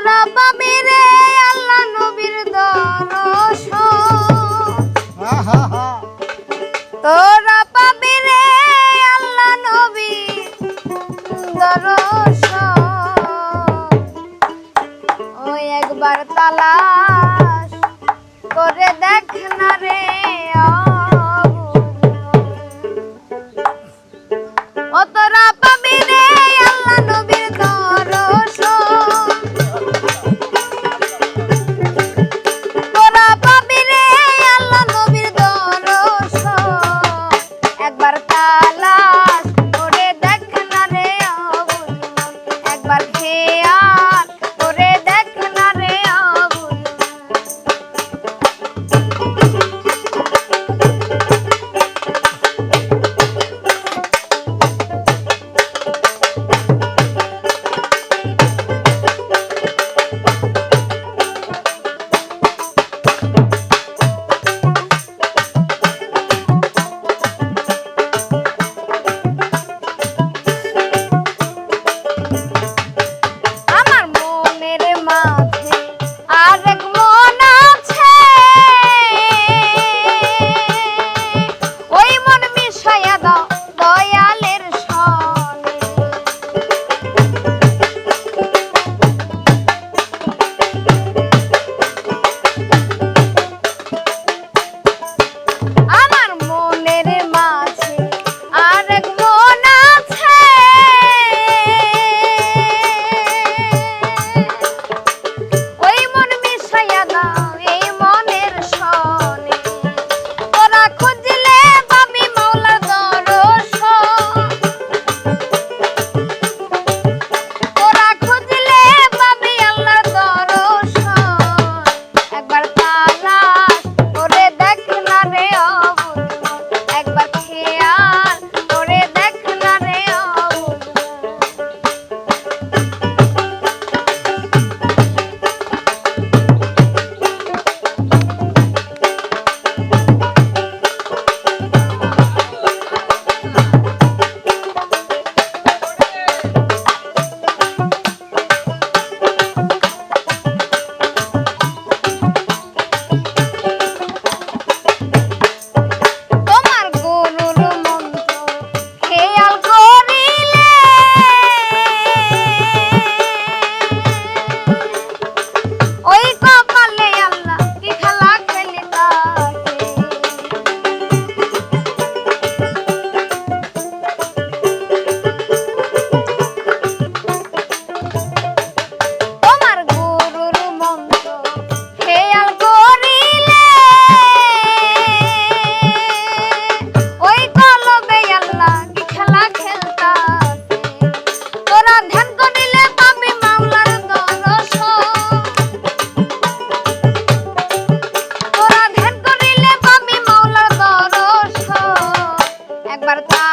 তোরা পাবি রে আল্লাহ নবীর দর্শন তোরা পাবি রে আল্লাহ নবীর দর্শন ওই একবার তালাশ করে দেখ না রে। লালা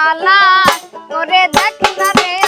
শালা তোরে দেখ না রে।